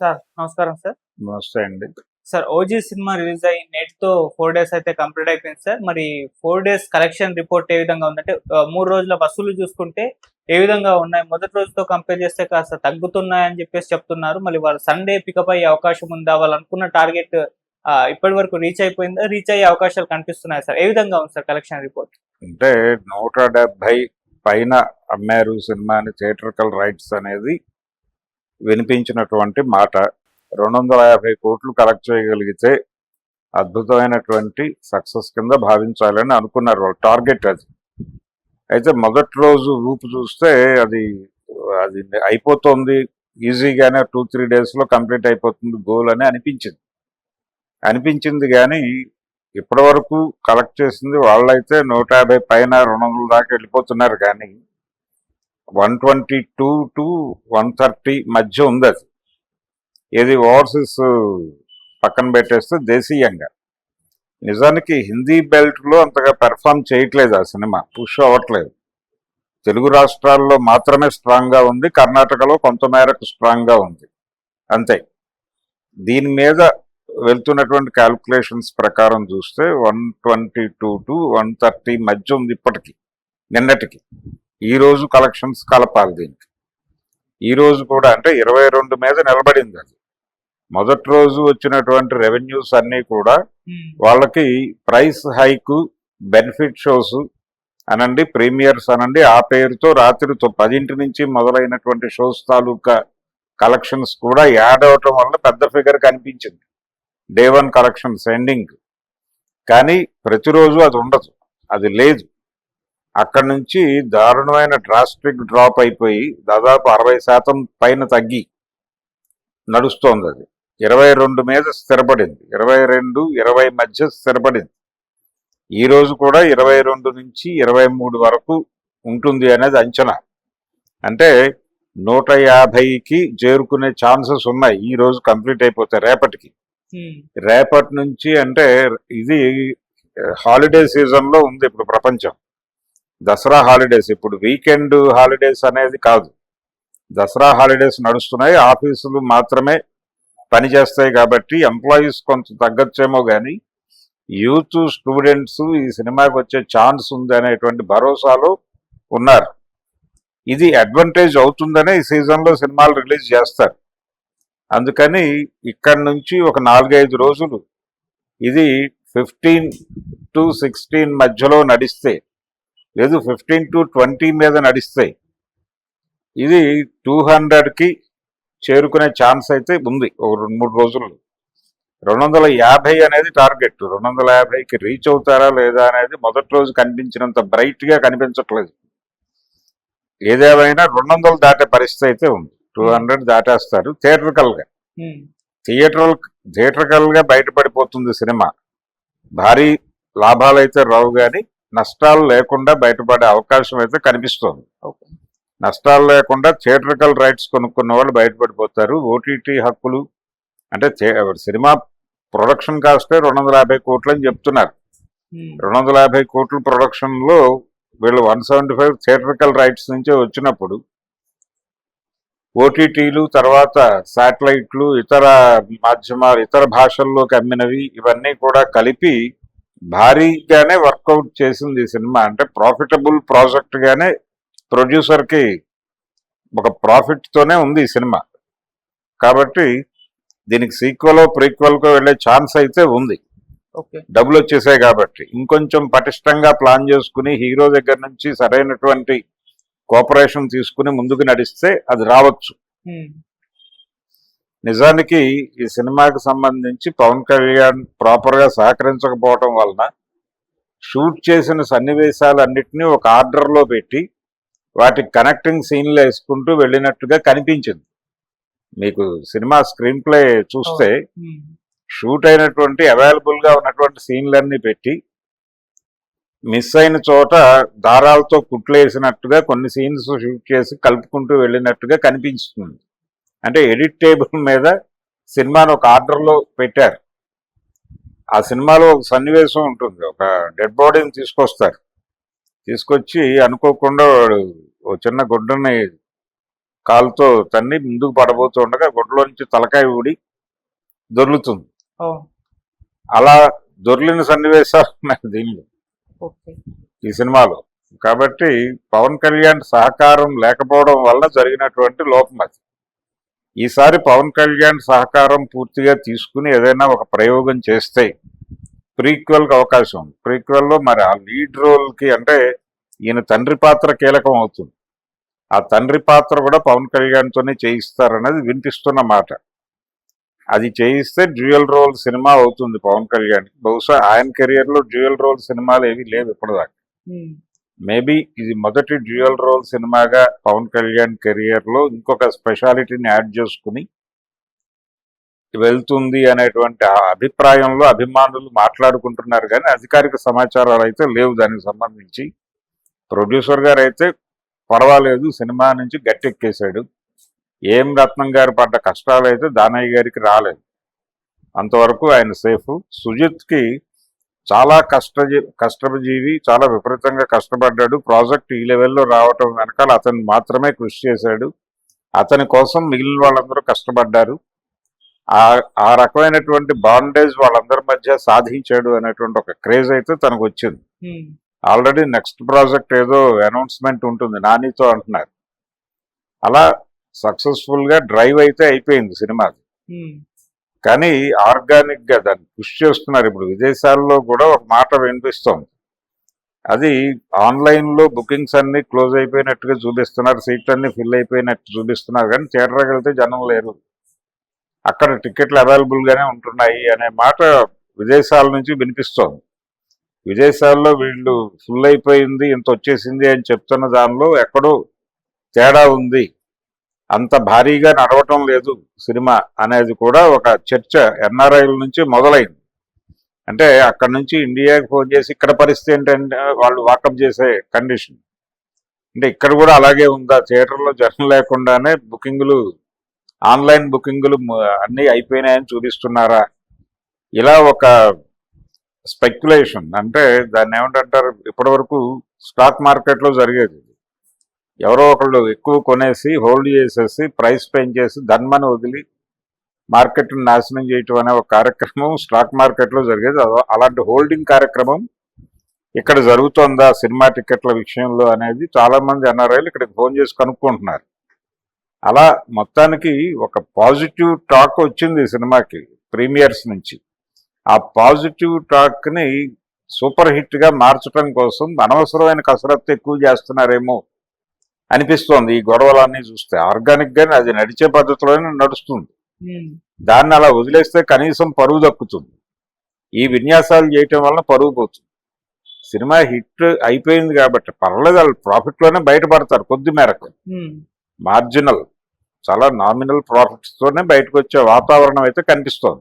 Sir నమస్కారం sir. నమస్తే అండి. సార్ ఓజీ సినిమా రిలీజ్ అయ్యి నెట్తో ఫోర్ డేస్ అయితే కంప్లీట్ అయిపోయింది సార్. మరి ఫోర్ డేస్ కలెక్షన్ రిపోర్ట్ ఏ విధంగా ఉందంటే మూడు రోజుల వసూలు చూసుకుంటే ఏ విధంగా ఉన్నాయి? మొదటి రోజుతో కంపేర్ చేస్తే కాస్త తగ్గుతున్నాయని చెప్పేసి చెప్తున్నారు. మళ్ళీ వాళ్ళు సండే పికప్ అయ్యే అవకాశం ఉందా? వాళ్ళు అనుకున్న టార్గెట్ ఇప్పటి వరకు రీచ్ అయిపోయిందా? రీచ్ అయ్యే అవకాశాలు కనిపిస్తున్నాయి సార్? ఏ విధంగా ఉంది సార్ కలెక్షన్ రిపోర్ట్? అంటే నూట డెబ్భై పైన అమ్మారు సినిమాని థియేటర్కల్ రైట్స్ అనేది వినిపించినటువంటి మాట రెండు వందల యాభై కోట్లు కలెక్ట్ చేయగలిగితే అద్భుతమైనటువంటి సక్సెస్ కింద భావించాలని అనుకున్నారు వాళ్ళు. టార్గెట్ అది. అయితే మొదటి రోజు రూపు చూస్తే అది అది అయిపోతుంది. ఈజీగానే టూ త్రీ డేస్లో కంప్లీట్ అయిపోతుంది గోల్ అని అనిపించింది. అనిపించింది కానీ ఇప్పటి వరకు కలెక్ట్ చేసింది వాళ్ళైతే నూట యాభై పైన రెండు వందల దాకా వెళ్ళిపోతున్నారు కానీ one twenty two to one thirty మధ్య ఉంది అది. ఏది ఓవర్సీస్ పక్కన పెట్టేస్తే దేశీయంగా. నిజానికి హిందీ బెల్ట్లో అంతగా పెర్ఫామ్ చేయట్లేదు ఆ సినిమా. పుష్ అవ్వట్లేదు. తెలుగు రాష్ట్రాల్లో మాత్రమే స్ట్రాంగ్గా ఉంది. కర్ణాటకలో కొంతమేరకు స్ట్రాంగ్గా ఉంది. అంతే. దీని మీద వెళ్తున్నటువంటి క్యాల్కులేషన్స్ ప్రకారం చూస్తే one twenty two to one thirty మధ్య ఉంది ఇప్పటికి. నిన్నటికి. ఈ రోజు కలెక్షన్స్ కలపాలి దీనికి. ఈ రోజు కూడా అంటే ఇరవై రెండు మీద నిలబడింది అది. మొదటి రోజు వచ్చినటువంటి రెవెన్యూస్ అన్నీ కూడా వాళ్ళకి ప్రైస్ హైక్ బెనిఫిట్ షోస్ అనండి ప్రీమియర్స్ అనండి ఆ పేరుతో రాత్రి తొ- పదింటి నుంచి మొదలైనటువంటి షోస్ తాలూకా కలెక్షన్స్ కూడా యాడ్ అవటం వల్ల పెద్ద ఫిగర్ కనిపించింది. డే వన్ కలెక్షన్స్ ఎండింగ్ కానీ ప్రతిరోజు అది ఉండదు. అది లేదు. అక్కడ నుంచి దారుణమైన డ్రాస్టిక్ డ్రాప్ అయిపోయి దాదాపు అరవై శాతం పైన తగ్గి నడుస్తోంది అది. ఇరవై రెండు మీద స్థిరపడింది. ఇరవై రెండు ఇరవై మధ్య స్థిరపడింది. ఈ రోజు కూడా ఇరవై రెండు నుంచి ఇరవై మూడు వరకు ఉంటుంది అనేది అంచనా. అంటే నూట యాభైకి చేరుకునే ఛాన్సెస్ ఉన్నాయి. ఈ రోజు కంప్లీట్ అయిపోతాయి రేపటికి. రేపటి నుంచి అంటే ఇది హాలిడే సీజన్లో ఉంది ఇప్పుడు ప్రపంచం. దసరా హాలిడేస్ ఇప్పుడు వీకెండ్ హాలిడేస్ అనేది కాదు. దసరా హాలిడేస్ నడుస్తున్నాయి ఆఫీసులు మాత్రమే పనిచేస్తాయి కాబట్టి ఎంప్లాయీస్ కొంత తగ్గచ్చేమో కానీ యూత్ స్టూడెంట్స్ ఈ సినిమాకి వచ్చే ఛాన్స్ ఉంది అనేటువంటి భరోసాలో ఉన్నారు. ఇది అడ్వాంటేజ్ అవుతుందనే ఈ సీజన్లో సినిమాలు రిలీజ్ చేస్తారు. అందుకని ఇక్కడ నుంచి ఒక నాలుగైదు రోజులు ఇది ఫిఫ్టీన్ టు సిక్స్టీన్ మధ్యలో నడిస్తే లేదు ఫిఫ్టీన్ టు ట్వంటీ మీద నడిస్తే ఇది టూ హండ్రెడ్కి చేరుకునే ఛాన్స్ అయితే ఉంది ఒక రెండు మూడు రోజుల్లో. రెండు వందల యాభై అనేది టార్గెట్ రెండు వందల యాభైకి రీచ్ అవుతారా లేదా అనేది మొదటి రోజు కనిపించినంత బ్రైట్గా కనిపించట్లేదు. ఏదేమైనా రెండు వందలు దాటే పరిస్థితి అయితే ఉంది టూ హండ్రెడ్ దాటేస్తారు థియేటర్కల్గా థియేటర్ థియేటర్కల్గా బయటపడిపోతుంది సినిమా. భారీ లాభాలు అయితే రావు కానీ నష్టాలు లేకుండా బయటపడే అవకాశం అయితే కనిపిస్తోంది. నష్టాలు లేకుండా థియేటర్కల్ రైట్స్ కొనుక్కున్న వాళ్ళు బయటపడిపోతారు. ఓటీటీ హక్కులు అంటే సినిమా ప్రొడక్షన్ కాస్టే రెండు వందల యాభై కోట్లు అని చెప్తున్నారు. రెండు వందల యాభై కోట్ల ప్రొడక్షన్లో వీళ్ళు one seventy five theatrical rights నుంచే వచ్చినప్పుడు ఓటీటీలు తర్వాత శాటిలైట్లు ఇతర మాధ్యమాలు ఇతర భాషల్లోకి అమ్మినవి ఇవన్నీ కూడా కలిపి భారీగానే వర్కౌట్ చేసింది ఈ సినిమా. అంటే ప్రాఫిటబుల్ ప్రాజెక్ట్ గానే ప్రొడ్యూసర్కి ఒక ప్రాఫిట్ తోనే ఉంది ఈ సినిమా. కాబట్టి దీనికి సీక్వెల్ ప్రీక్వెల్ కో వెళ్ళే ఛాన్స్ అయితే ఉంది. డబ్బులు వచ్చేసాయి కాబట్టి. ఇంకొంచెం పటిష్టంగా ప్లాన్ చేసుకుని హీరో దగ్గర నుంచి సరైనటువంటి కోఆపరేషన్ తీసుకుని ముందుకు నడిస్తే అది రావచ్చు. నిజానికి ఈ సినిమాకి సంబంధించి పవన్ కళ్యాణ్ ప్రాపర్గా సహకరించకపోవటం వలన షూట్ చేసిన సన్నివేశాలన్నిటినీ ఒక ఆర్డర్లో పెట్టి వాటికి కనెక్టింగ్ సీన్లు వేసుకుంటూ వెళ్ళినట్టుగా కనిపించింది. మీకు సినిమా స్క్రీన్ ప్లే చూస్తే షూట్ అయినటువంటి అవైలబుల్గా ఉన్నటువంటి సీన్లన్నీ పెట్టి మిస్ అయిన చోట దారాలతో కుట్లేసినట్టుగా కొన్ని సీన్స్ షూట్ చేసి కలుపుకుంటూ వెళ్ళినట్టుగా కనిపిస్తుంది. అంటే ఎడిట్ టేబుల్ మీద సినిమాను ఒక ఆర్డర్లో పెట్టారు. ఆ సినిమాలో ఒక సన్నివేశం ఉంటుంది. ఒక డెడ్ బాడీని తీసుకొస్తారు. తీసుకొచ్చి అనుకోకుండా వాడు ఓ చిన్న గుడ్డని కాలుతో తన్ని ముందుకు పడబోతూ ఉండగా గుడ్లో నుంచి తలకాయ ఊడి దొర్లుతుంది. అలా దొర్లిన సన్నివేశాలు ఉన్నాయి దీనిలో. ఈ సినిమాలో. కాబట్టి పవన్ కళ్యాణ్ సహకారం లేకపోవడం వల్ల జరిగినటువంటి లోపం అది. ఈసారి పవన్ కళ్యాణ్ సహకారం పూర్తిగా తీసుకుని ఏదైనా ఒక ప్రయోగం చేస్తే ప్రీక్వెల్కి అవకాశం ఉంది. ప్రీక్వెల్లో మరి ఆ లీడ్ రోల్కి అంటే ఈయన తండ్రి పాత్ర కీలకం అవుతుంది. ఆ తండ్రి పాత్ర కూడా పవన్ కళ్యాణ్తోనే చేయిస్తారనేది వినిపిస్తున్న మాట. అది చేయిస్తే డ్యూయల్ రోల్ సినిమా అవుతుంది పవన్ కళ్యాణ్ బహుశా ఆయన కెరియర్లో డ్యూయల్ రోల్ సినిమాలు ఏవి లేవు ఇప్పటిదాకా. మేబీ ఇది మొదటి డ్యూయల్ రోల్ సినిమాగా పవన్ కళ్యాణ్ కెరియర్లో ఇంకొక స్పెషాలిటీని యాడ్ చేసుకుని వెళ్తుంది అనేటువంటి అభిప్రాయంలో అభిమానులు మాట్లాడుకుంటున్నారు కానీ అధికారిక సమాచారాలు అయితే లేవు దానికి సంబంధించి. ప్రొడ్యూసర్ గారు అయితే పర్వాలేదు సినిమా నుంచి గట్టెక్కేశాడు. ఏం రత్నం గారు పడ్డ కష్టాలు అయితే దానయ్య గారికి రాలేదు. అంతవరకు ఆయన సేఫ్. సుజిత్కి చాలా కష్టజీ కష్టజీవి చాలా విపరీతంగా కష్టపడ్డాడు. ప్రాజెక్ట్ ఈ లెవెల్లో రావటం వెనకాల అతను మాత్రమే కృషి చేశాడు. అతని కోసం మిగిలిన వాళ్ళందరూ కష్టపడ్డారు. ఆ ఆ రకమైనటువంటి బాండేజ్ వాళ్ళందరి మధ్య సాధించాడు అనేటువంటి ఒక క్రేజ్ అయితే తనకు వచ్చింది. ఆల్రెడీ నెక్స్ట్ ప్రాజెక్ట్ ఏదో అనౌన్స్మెంట్ ఉంటుంది నానితో అంటున్నారు. అలా సక్సెస్ఫుల్గా డ్రైవ్ అయితే అయిపోయింది సినిమా ఉమ్, కానీ ఆర్గానిక్గా దాన్ని పుష్ చేస్తున్నారు. ఇప్పుడు విదేశాల్లో కూడా ఒక మాట వినిపిస్తోంది. అది ఆన్లైన్లో బుకింగ్స్ అన్ని క్లోజ్ అయిపోయినట్టుగా చూపిస్తున్నారు. సీట్లు అన్ని ఫిల్ అయిపోయినట్టు చూపిస్తున్నారు. కానీ థియేటర్కి వెళ్తే జనం లేరు. అక్కడ టికెట్లు అవైలబుల్ గానే ఉంటున్నాయి అనే మాట విదేశాల నుంచి వినిపిస్తోంది. విదేశాల్లో వీళ్ళు ఫుల్ అయిపోయింది ఇంత వచ్చేసింది అని చెప్తున్న దానిలో ఎక్కడో తేడా ఉంది. అంత భారీగా నడవటం లేదు సినిమా అనేది కూడా ఒక చర్చ ఎన్ఆర్ఐల నుంచి మొదలైంది. అంటే అక్కడ నుంచి ఇండియాకి ఫోన్ చేసి ఇక్కడ పరిస్థితి ఏంటంటే వాళ్ళు వాకప్ చేసే కండిషన్. అంటే ఇక్కడ కూడా అలాగే ఉందా? థియేటర్లో జనం లేకుండానే బుకింగ్లు ఆన్లైన్ బుకింగ్లు అన్నీ అయిపోయినాయని చూపిస్తున్నారా? ఇలా ఒక స్పెక్యులేషన్. అంటే దాన్ని ఏమంటారు? ఇప్పటి వరకు స్టాక్ మార్కెట్లో జరిగేది. ఎవరో ఒకళ్ళు ఎక్కువ కొనేసి హోల్డ్ చేసేసి ప్రైస్ పెంచేసి ధన్మని వదిలి మార్కెట్ను నాశనం చేయటం అనే ఒక కార్యక్రమం స్టాక్ మార్కెట్లో జరిగేది. అలాంటి హోల్డింగ్ కార్యక్రమం ఇక్కడ జరుగుతుందా సినిమా టికెట్ల విషయంలో అనేది చాలామంది ఎన్ఆర్ఐలు ఇక్కడికి ఫోన్ చేసి కనుక్కుంటున్నారు. అలా మొత్తానికి ఒక పాజిటివ్ టాక్ వచ్చింది ఈ సినిమాకి ప్రీమియర్స్ నుంచి. ఆ పాజిటివ్ టాక్ని సూపర్ హిట్గా మార్చడం కోసం అనవసరమైన కసరత్తు ఎక్కువ చేస్తున్నారేమో అనిపిస్తోంది. ఈ గొడవలన్నీ చూస్తే ఆర్గానిక్ గానే అది నడిచే పద్ధతిలోనే నడుస్తుంది. దాన్ని అలా వదిలేస్తే కనీసం పరువు దక్కుతుంది. ఈ విన్యాసాలు చేయటం వలన పరువు పోతుంది. సినిమా హిట్ అయిపోయింది కాబట్టి పర్లేదు వాళ్ళు ప్రాఫిట్లోనే బయటపడతారు కొద్ది మేరకు. మార్జినల్ చాలా నామినల్ ప్రాఫిట్స్ తోనే బయటకు వచ్చే వాతావరణం అయితే కనిపిస్తోంది.